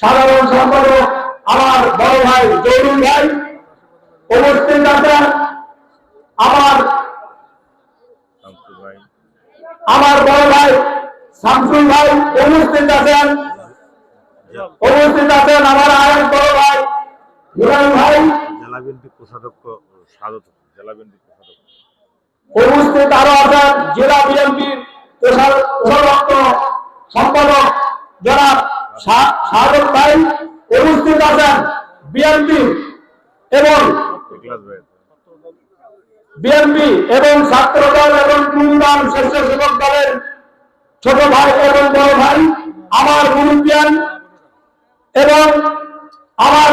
সাধারণ সম্পাদক আমার বড় ভাই জরুল ভাই। উপস্থিত আছেন আমার আমার বড় ভাই শামসুল ভাই উপস্থিত আছেন আমার আরেক বড় ভাই ভাই। জেলা বিএনপি কোষাধ্যক্ষ স্বাগত। জেলা বিএনপি কোষাধ্যক্ষ। উপস্থিত আরও আছেন জেলা বিএনপির কোষাধ্যক্ষ সম্পাদক জনাব শাহরুখ ভাই উপস্থিত আছেন বিএনপি এবং বিএনপি এবং ছাত্র দল এবং টুমদান স্বেচ্ছাসেবক দলের ছোট ভাই এবং বড় ভাই, আমার মুরব্বিয়ান এবং আমার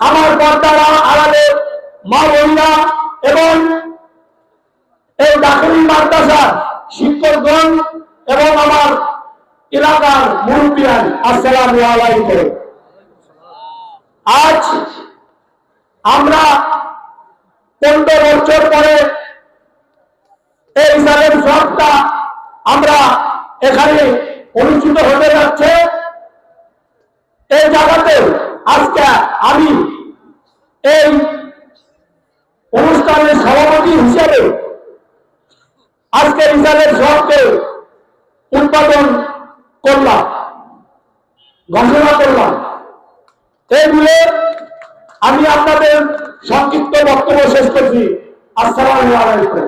আমার পর্দারা মা বোনরা এবং এই ডাকুরি মাদ্রাসার শিক্ষকগণ এবং আমার এলাকার মুরব্বিয়ান, আসসালামু আলাইকুম। আজ আমরা পনেরো বছর পরে এই সালের সবটা আমরা এখানে অনুষ্ঠিত হতে যাচ্ছে। এই জায়গাতে আজকে আমি এই আজকে ইসালের সবকে উৎপাদন করলাম, ঘোষণা করলাম। এই বলে আমি আপনাদের সংক্ষিপ্ত বক্তব্য শেষ করছি। আসসালাম আলাইকুম।